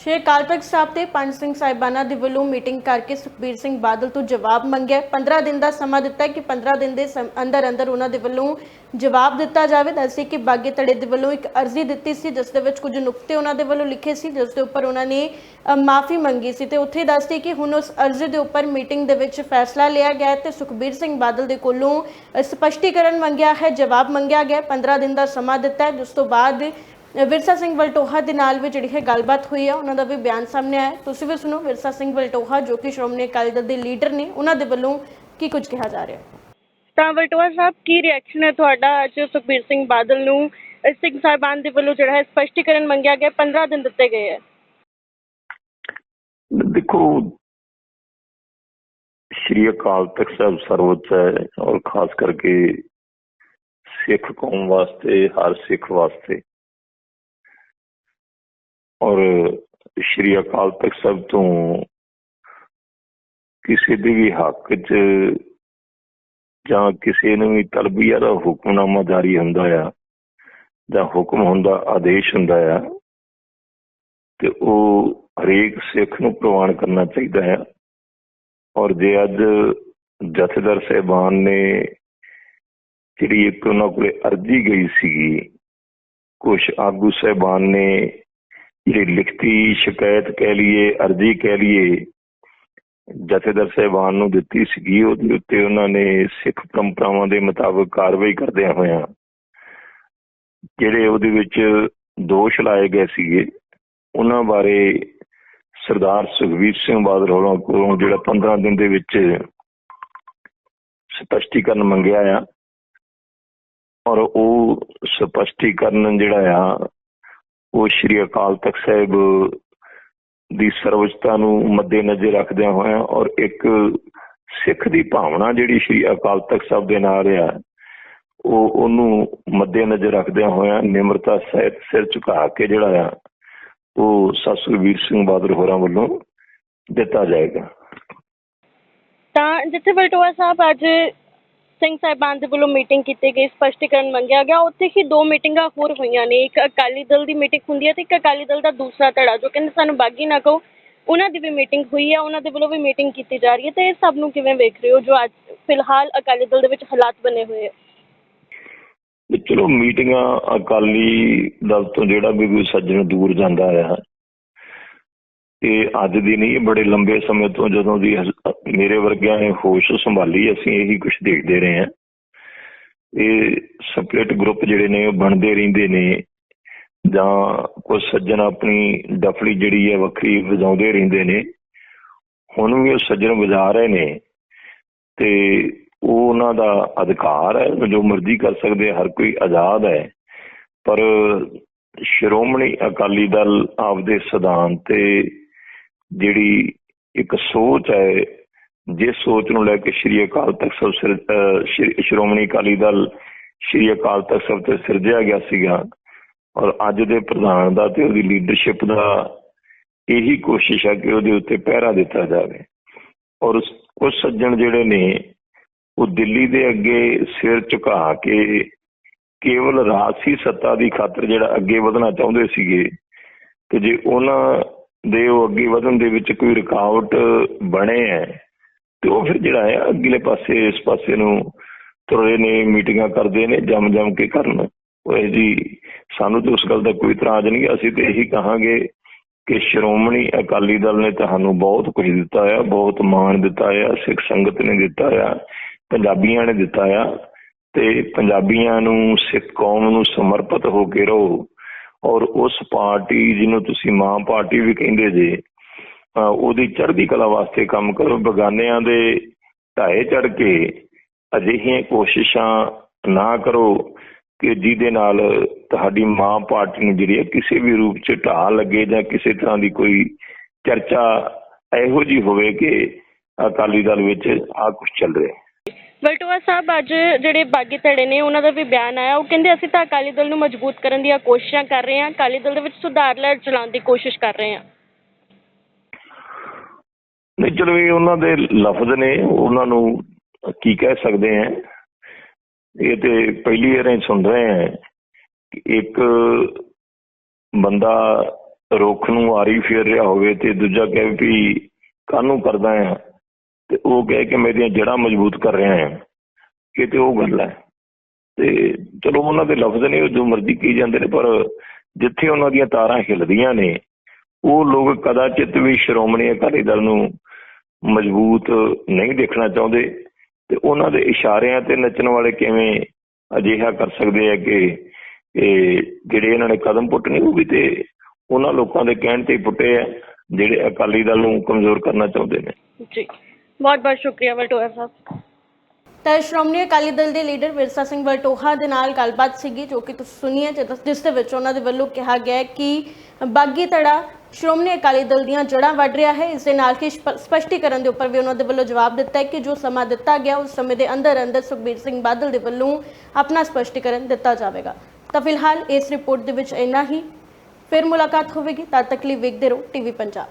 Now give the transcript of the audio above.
ਸ਼੍ਰੀ ਅਕਾਲ ਤਖਤ ਸਾਹਿਬ ਤੇ ਪੰਜ ਸਿੰਘ ਸਾਹਿਬਾਨਾਂ ਦੇ ਵੱਲੋਂ ਮੀਟਿੰਗ ਕਰਕੇ ਸੁਖਬੀਰ ਸਿੰਘ ਬਾਦਲ ਤੋਂ ਜਵਾਬ ਮੰਗਿਆ। 15 ਦਿਨ ਦਾ ਸਮਾਂ ਦਿੱਤਾ ਕਿ 15 ਦਿਨ ਦੇ ਅੰਦਰ ਅੰਦਰ ਉਹਨਾਂ ਦੇ ਵੱਲੋਂ ਜਵਾਬ ਦਿੱਤਾ ਜਾਵੇ। ਦੱਸੇ ਕਿ ਬਾਗੇ ਧੜੇ ਦੇ ਵੱਲੋਂ ਇੱਕ ਅਰਜ਼ੀ ਦਿੱਤੀ ਸੀ ਜਿਸ ਦੇ ਵਿੱਚ ਕੁਝ ਨੁਕਤੇ ਉਹਨਾਂ ਦੇ ਵੱਲੋਂ ਲਿਖੇ ਸੀ ਜਿਸ ਦੇ ਉੱਪਰ ਉਹਨਾਂ ਨੇ ਮਾਫੀ ਮੰਗੀ ਸੀ। ਤੇ ਉੱਥੇ ਦੱਸਦੇ ਕਿ ਹੁਣ ਉਸ ਅਰਜ਼ੀ ਦੇ ਉੱਪਰ ਮੀਟਿੰਗ ਦੇ ਵਿੱਚ ਫੈਸਲਾ ਲਿਆ ਗਿਆ ਹੈ ਤੇ ਸੁਖਬੀਰ ਸਿੰਘ ਬਾਦਲ ਦੇ ਕੋਲੋਂ ਅ, ਸਪਸ਼ਟੀਕਰਨ ਮੰਗਿਆ ਹੈ ਜਵਾਬ ਮੰਗਿਆ ਗਿਆ ਹੈ। 15 ਦਿਨ ਦਾ ਸਮਾਂ ਦਿੱਤਾ ਹੈ। ਜਿਸ ਤੋਂ ਬਾਅਦ ਵਿਰਸਾ ਸਿੰਘ ਵਲਟੋਹਾ ਦੇ ਨਾਲ ਵੀ ਜਿਹੜੀ ਹੈ ਗੱਲਬਾਤ ਹੋਈ ਹੈ ਉਹਨਾਂ ਦਾ ਵੀ ਬਿਆਨ ਸਾਹਮਣੇ ਆਇਆ। ਤੁਸੀਂ ਵੀ ਸੁਣੋ ਵਿਰਸਾ ਸਿੰਘ ਵਲਟੋਹਾ ਜੋ ਕਿ ਸ਼੍ਰੋਮਣੀ ਅਕਾਲੀ ਦਲ ਦੇ ਲੀਡਰ ਨੇ ਉਹਨਾਂ ਦੇ ਵੱਲੋਂ ਕੀ ਕੁਝ ਕਿਹਾ ਜਾ ਰਿਹਾ? ਤਾਂ ਵਲਟੋਹਾ ਸਾਹਿਬ ਕੀ ਰਿਐਕਸ਼ਨ ਹੈ ਤੁਹਾਡਾ ਅੱਜ ਸੁਖਬੀਰ ਸਿੰਘ ਬਾਦਲ ਨੂੰ? ਸਿੰਘ ਸਾਹਿਬਾਨ ਦੇ ਵੱਲੋਂ ਜਿਹੜਾ ਹੈ ਸਪਸ਼ਟੀਕਰਨ ਮੰਗਿਆ ਗਿਆ 15 ਦਿਨ ਦਿੱਤੇ ਗਏ ਹੈ। ਦੇਖੋ ਸ਼੍ਰੀ ਅਕਾਲ ਤਖਤ ਸਾਹਿਬ ਸਰਵਉੱਚ ਹੈ ਔਰ ਖਾਸ ਕਰਕੇ ਸਿੱਖ ਕੌਮ ਵਾਸਤੇ ਹਰ ਸਿੱਖ ਵਾਸਤੇ ਔਰ ਸ਼੍ਰੀ ਅਕਾਲ ਤਖਤ ਸਾਹਿਬ ਤੋਂ ਕਿਸੇ ਦੇ ਵੀ ਹੱਕ 'ਚ ਜਾਂ ਕਿਸੇ ਨੂੰ ਵੀ ਤਲਬੀਆ ਦਾ ਹੁਕਮਨਾਮਾ ਜਾਰੀ ਹੁੰਦਾ ਆ, ਜਾਂ ਹੁਕਮ ਹੁੰਦਾ, ਆਦੇਸ਼ ਹੁੰਦਾ ਆ, ਤੇ ਉਹ ਹਰੇਕ ਸਿੱਖ ਨੂੰ ਪ੍ਰਵਾਨ ਕਰਨਾ ਚਾਹੀਦਾ ਹੈ ਔਰ ਜੇ ਅੱਜ ਜਥੇਦਾਰ ਸਾਹਿਬਾਨ ਨੇ ਜਿਹੜੀ ਇੱਕ ਉਹਨਾਂ ਕੋਲੇ ਅਰਜ਼ੀ ਗਈ ਸੀਗੀ ਕੁਝ ਆਗੂ ਸਾਹਿਬਾਨ ਨੇ ਜਿਹੜੀ ਲਿਖਤੀ ਸ਼ਿਕਾਇਤ ਕਹਿ ਲਈਏ, ਅਰਜ਼ੀ ਕਹਿ ਲਈਏ, ਜਥੇਦਾਰ ਸਾਹਿਬਾਨ ਨੂੰ ਦਿੱਤੀ ਸੀਗੀ, ਉਹਦੇ ਉੱਤੇ ਉਹਨਾਂ ਨੇ ਸਿੱਖ ਪਰੰਪਰਾਵਾਂ ਦੇ ਮੁਤਾਬਕ ਕਾਰਵਾਈ ਕਰਦਿਆਂ ਹੋਇਆਂ ਜਿਹੜੇ ਉਹਦੇ ਵਿੱਚ ਦੋਸ਼ ਲਾਏ ਗਏ ਸੀਗੇ, ਉਹਨਾਂ ਬਾਰੇ ਸਰਦਾਰ ਸੁਖਬੀਰ ਸਿੰਘ ਬਾਦਲ ਹੋਰਾਂ ਕੋਲੋਂ ਜਿਹੜਾ 15 ਦਿਨ ਦੇ ਵਿੱਚ ਸਪਸ਼ਟੀਕਰਨ ਮੰਗਿਆ ਆ, ਔਰ ਉਹ ਸਪਸ਼ਟੀਕਰਨ ਜਿਹੜਾ ਆ ਉਹ ਸ਼੍ਰੀ ਅਕਾਲ ਤਖਤ ਸਾਹਿਬ ਦੀ ਸਰਵਉੱਚਤਾ ਨੂੰ ਮੱਦੇਨਜ਼ਰ ਰੱਖਦਿਆਂ ਹੋਇਆ ਔਰ ਇੱਕ ਸਿੱਖ ਦੀ ਭਾਵਨਾ ਜਿਹੜੀ ਸ਼੍ਰੀ ਅਕਾਲ ਤਖਤ ਸਾਹਿਬ ਦੇ ਨਾਲ ਆ, ਉਹ ਉਹਨੂੰ ਮੱਦੇਨਜ਼ਰ ਰੱਖਦਿਆਂ ਹੋਇਆਂ ਨਿਮਰਤਾ ਸਹਿਤ ਸਿਰ ਝੁਕਾ ਕੇ ਜਿਹੜਾ ਆ, ਉਹ ਸਤਿਗੁਰੂ ਸਿੰਘ ਬਾਦਲ ਹੋਰਾਂ ਵੱਲੋਂ ਦਿੱਤਾ ਜਾਏਗਾ। ਤਾਂ ਜਿੱਥੇ ਬਲਟੋਆ ਸਾਹਿਬ, ਅੱਜ ਸਿੰਘ ਸਾਹਿਬਾਨ ਦੇ ਵੱਲੋਂ ਮੀਟਿੰਗ ਕੀਤੀ ਗਈ, ਸਪਸ਼ਟੀਕਰਨ ਮੰਗਿਆ ਗਿਆ। ਉੱਥੇ ਹੀ ਦੋ ਮੀਟਿੰਗਾਂ ਹੋਰ ਹੋਈਆਂ ਨੇ। ਇੱਕ ਅਕਾਲੀ ਦਲ ਦੀ ਮੀਟਿੰਗ ਹੁੰਦੀ ਹੈ ਤੇ ਇੱਕ ਅਕਾਲੀ ਦਲ ਦਾ ਦੂਸਰਾ ਧੜਾ, ਜੋ ਕਹਿੰਦੇ ਸਾਨੂੰ ਬਾਗੀ ਨਾ ਕਹੋ, ਉਹਨਾਂ ਦੀ ਵੀ ਮੀਟਿੰਗ ਹੋਈ ਹੈ, ਉਹਨਾਂ ਦੇ ਵੱਲੋਂ ਵੀ ਮੀਟਿੰਗ ਕੀਤੀ ਜਾ ਰਹੀ ਹੈ। ਤੇ ਇਹ ਸਭ ਨੂੰ ਕਿਵੇਂ ਵੇਖ ਰਹੇ ਹੋ, ਜੋ ਅੱਜ ਫਿਲਹਾਲ ਅਕਾਲੀ ਦਲ ਦੇ ਵਿੱਚ ਹਾਲਾਤ ਬਣੇ ਹੋਏ ਆ? ਚਲੋ ਮੀਟਿੰਗਾਂ ਅਕਾਲੀ ਦਲ ਤੋਂ ਜਿਹੜਾ ਵੀ ਕੋਈ ਸੱਜਣ ਦੂਰ ਜਾਂਦਾ ਆ ਇਹ ਅੱਜ ਦੀ ਨਹੀਂ, ਬੜੇ ਲੰਬੇ ਸਮੇਂ ਤੋਂ ਜਦੋਂ ਦੀ ਮੇਰੇ ਵਰਗਿਆਂ ਨੇ ਹੋਸ਼ ਸੰਭਾਲੀ, ਅਸੀਂ ਇਹੀ ਕੁਝ ਦੇਖਦੇ ਰਹੇ ਹਾਂ। ਇਹ ਸਪਲਿਟ ਗਰੁੱਪ ਜਿਹੜੇ ਨੇ, ਉਹ ਬਣਦੇ ਰਹਿੰਦੇ ਨੇ। ਜਾਂ ਕੁਝ ਸੱਜਣ ਆਪਣੀ ਡਫਲੀ ਜਿਹੜੀ ਹੈ, ਵੱਖਰੀ ਵਜਾਉਂਦੇ ਰਹਿੰਦੇ ਨੇ। ਹੁਣ ਵੀ ਉਹ ਸੱਜਣ ਵਜਾ ਰਹੇ ਨੇ। ਤੇ ਉਹ ਉਹਨਾਂ ਦਾ ਅਧਿਕਾਰ ਹੈ, ਜੋ ਮਰਜ਼ੀ ਕਰ ਸਕਦੇ, ਹਰ ਕੋਈ ਆਜ਼ਾਦ ਹੈ। ਪਰ ਸ਼੍ਰੋਮਣੀ ਅਕਾਲੀ ਦਲ ਆਪਦੇ ਸਿਧਾਂਤ ਤੇ ਜਿਹੜੀ ਇੱਕ ਸੋਚ ਹੈ, ਜਿਸ ਸੋਚ ਨੂੰ ਲੈ ਕੇ ਸ਼੍ਰੀ ਅਕਾਲ ਤਖਤ ਸਾਹਿਬ ਸ਼੍ਰੋਮਣੀ ਅਕਾਲੀ ਦਲ ਸ਼੍ਰੀ ਅਕਾਲ ਤਖਤ ਸਾਹਿਬ ਤੇ ਸਿਰਜਿਆ ਗਿਆ ਸੀਗਾ ਔਰ ਅੱਜ ਦੇ ਪ੍ਰਧਾਨ ਦਾ ਤੇ ਉਹਦੀ ਲੀਡਰਸ਼ਿਪ ਦਾ ਇਹੀ ਕੋਸ਼ਿਸ਼ ਹੈ ਕਿ ਉਹਦੇ ਉੱਤੇ ਪਹਿਰਾ ਦਿੱਤਾ ਜਾਵੇ। ਔਰ ਕੁਝ ਸੱਜਣ ਜਿਹੜੇ ਨੇ, ਉਹ ਦਿੱਲੀ ਦੇ ਅੱਗੇ ਸਿਰ ਝੁਕਾ ਕੇ ਕੇਵਲ ਰਾਜਸੀ ਸੱਤਾ ਦੀ ਖਾਤਰ ਜਿਹੜਾ ਅੱਗੇ ਵਧਣਾ ਚਾਹੁੰਦੇ ਸੀਗੇ, ਤੇ ਜੇ ਉਹਨਾਂ ਦੇ ਉਹ ਅੱਗੇ ਵਧਣ ਦੇ ਵਿੱਚ ਕੋਈ ਰੁਕਾਵਟ ਬਣੇ ਹੈ। ਤੇ ਉਹ ਫਿਰ ਜਿਹੜਾ ਹੈ, ਅਗਲੇ ਪਾਸੇ, ਇਸ ਪਾਸੇ ਨੂੰ ਤੁਰੇ ਨੇ, ਮੀਟਿੰਗਾਂ ਕਰਦੇ ਨੇ ਜਮ ਜਮ ਕੇ ਕਰਨ। ਉਹ ਜੀ, ਸਾਨੂੰ ਤੇ ਉਸ ਗੱਲ ਦਾ ਕੋਈ ਇਤਰਾਜ਼ ਨਹੀਂ। ਅਸੀਂ ਤੇ ਇਹੀ ਕਹਾਂਗੇ ਕਿ ਸ਼੍ਰੋਮਣੀ ਅਕਾਲੀ ਦਲ ਨੇ ਤੁਹਾਨੂੰ ਬਹੁਤ ਕੁਝ ਦਿੱਤਾ ਆ, ਬਹੁਤ ਮਾਣ ਦਿੱਤਾ ਆ, ਸਿੱਖ ਸੰਗਤ ਨੇ ਦਿੱਤਾ ਆ, ਪੰਜਾਬੀਆਂ ਨੇ ਦਿੱਤਾ ਆ। ਤੇ ਪੰਜਾਬੀਆਂ ਨੂੰ, ਸਿੱਖ ਕੌਮ ਨੂੰ ਸਮਰਪਿਤ ਹੋ ਕੇ ਰਹੋ। ਔਰ ਉਸ ਪਾਰਟੀ ਜਿਹਨੂੰ ਤੁਸੀਂ ਮਾਂ ਪਾਰਟੀ ਵੀ ਕਹਿੰਦੇ ਜੇ ਉਹਦੀ ਚੜ੍ਹਦੀ ਕਲਾ ਵਾਸਤੇ ਕੰਮ ਕਰੋ। ਬਗਾਨਿਆਂ ਦੇ ਢਾਏ ਚੜ ਕੇ ਅਜਿਹੀਆਂ ਕੋਸ਼ਿਸ਼ਾਂ ਨਾ ਕਰੋ ਕਿ ਜਿਹਦੇ ਨਾਲ ਤੁਹਾਡੀ ਮਾਂ ਪਾਰਟੀ ਨੂੰ ਜਿਹੜੀ ਹੈ ਕਿਸੇ ਵੀ ਰੂਪ 'ਚ ਢਾਹ ਲੱਗੇ ਜਾਂ ਕਿਸੇ ਤਰ੍ਹਾਂ ਦੀ ਕੋਈ ਚਰਚਾ ਇਹੋ ਜੀ ਹੋਵੇ ਕਿ ਅਕਾਲੀ ਦਲ ਵਿੱਚ ਆ ਕੁਝ ਚੱਲ ਰਿਹਾ। ਵਲਟੋਆ ਸਾਹਿਬ ਅੱਜ ਜਿਹੜੇ ਬਾਗੀ ਧੜੇ ਨੇ, ਉਹਨਾਂ ਦਾ ਵੀ ਬਿਆਨ ਆਇਆ। ਉਹ ਕਹਿੰਦੇ, ਅਸੀਂ ਤਾਂ ਅਕਾਲੀ ਦਲ ਨੂੰ ਮਜ਼ਬੂਤ ਕਰਨ ਦੀਆਂ ਕੋਸ਼ਿਸ਼ਾਂ ਕਰ ਰਹੇ ਹਾਂ। ਅਕਾਲੀ ਦਲ ਦੇ ਵਿੱਚ ਸੁਧਾਰ ਲੈ ਚਲਾਉਣ ਦੀ ਕੋਸ਼ਿਸ਼ ਕਰ ਰਹੇ ਹਾਂ। ਨਹੀਂ, ਚਲੋ, ਇਹ ਉਹਨਾਂ ਦੇ ਲਫ਼ਜ਼ ਨੇ। ਉਹਨਾਂ ਨੂੰ ਕੀ ਕਹਿ ਸਕਦੇ ਆ ਇਹ ਤੇ ਪਹਿਲੀ ਵਾਰ ਹੀ ਸੁਣ ਰਹੇ ਆ ਕਿ ਇੱਕ ਬੰਦਾ ਰੁੱਖ ਨੂੰ ਆਰੀ ਫੇਰ ਰਿਹਾ ਹੋਵੇ ਤੇ ਦੂਜਾ ਕਹੇ ਵੀ ਕਾਹਨੂੰ ਕਰਦਾ ਆ ਤੇ ਉਹ ਕਹੇ ਕਿ ਮੇਰੀਆਂ ਜੜ੍ਹਾਂ ਮਜ਼ਬੂਤ ਕਰ ਰਿਹਾ ਆ ਕਿਤੇ ਉਹ ਗੱਲ ਹੈ। ਤੇ ਚਲੋ ਉਹਨਾਂ ਦੇ ਲਫ਼ਜ਼ ਨੇ ਜੋ ਮਰਜ਼ੀ ਕੀ ਜਾਂਦੇ ਨੇ, ਪਰ ਜਿੱਥੇ ਉਹਨਾਂ ਦੀਆਂ ਤਾਰਾਂ ਹਿੱਲਦੀਆਂ ਨੇ, ਉਹ ਲੋਕ ਕਦਾਚਿਤ ਵੀ ਸ਼੍ਰੋਮਣੀ ਅਕਾਲੀ ਦਲ ਨੂੰ ਮਜ਼ਬੂਤ ਨਹੀਂ ਦੇਖਣਾ ਚਾਹੁੰਦੇ। ਤੇ ਉਹਨਾਂ ਦੇ ਇਸ਼ਾਰਿਆਂ ਤੇ ਨੱਚਣ ਵਾਲੇ ਕਿਵੇਂ ਅਜਿਹਾ ਕਰ ਸਕਦੇ ਆ ਕਿ ਇਹ ਜਿਹੜੇ ਇਹਨਾਂ ਨੇ ਕਦਮ ਪੁੱਟਣੇ, ਉਹ ਵੀ ਤੇ ਉਹਨਾਂ ਲੋਕਾਂ ਦੇ ਕਹਿਣ ਤੇ ਪੁੱਟੇ ਆ, ਜਿਹੜੇ ਅਕਾਲੀ ਦਲ ਨੂੰ ਕਮਜ਼ੋਰ ਕਰਨਾ ਚਾਹੁੰਦੇ ਨੇ। ਜੀ। ਬਹੁਤ ਬਹੁਤ ਸ਼ੁਕਰੀਆ ਵਲਟੋਆ ਸਾਹਿਬ। ਤਾਂ ਸ਼੍ਰੋਮਣੀ ਅਕਾਲੀ ਦਲ ਦੇ ਲੀਡਰ ਵਿਰਸਾ ਸਿੰਘ ਵਲਟੋਹਾ ਦੇ ਨਾਲ ਗੱਲਬਾਤ ਸੀਗੀ, ਜੋ ਕਿ ਤੁਸੀਂ ਸੁਣੀ ਹੈ, ਜਿਸ- ਜਿਸ ਦੇ ਵਿੱਚ ਉਹਨਾਂ ਦੇ ਵੱਲੋਂ ਕਿਹਾ ਗਿਆ ਕਿ ਬਾਗੀ ਧੜਾ ਸ਼੍ਰੋਮਣੀ ਅਕਾਲੀ ਦਲ ਦੀਆਂ ਜੜ੍ਹਾਂ ਵੱਢ ਰਿਹਾ ਹੈ। ਇਸ ਦੇ ਨਾਲ ਕਿ ਸਪ- ਸਪਸ਼ਟੀਕਰਨ ਦੇ ਉੱਪਰ ਵੀ ਉਹਨਾਂ ਦੇ ਵੱਲੋਂ ਜਵਾਬ ਦਿੱਤਾ ਹੈ ਕਿ ਜੋ ਸਮਾਂ ਦਿੱਤਾ ਗਿਆ, ਉਸ ਸਮੇਂ ਦੇ ਅੰਦਰ ਅੰਦਰ ਸੁਖਬੀਰ ਸਿੰਘ ਬਾਦਲ ਦੇ ਵੱਲੋਂ ਆਪਣਾ ਸਪਸ਼ਟੀਕਰਨ ਦਿੱਤਾ ਜਾਵੇਗਾ। ਤਾਂ ਫਿਲਹਾਲ ਇਸ ਰਿਪੋਰਟ ਦੇ ਵਿੱਚ ਇੰਨਾ ਹੀ। ਫਿਰ ਮੁਲਾਕਾਤ ਹੋਵੇਗੀ, ਤਦ ਤੱਕ ਲਈ ਵੇਖਦੇ ਰਹੋ, ਟੀਵੀ ਪੰਜਾਬ।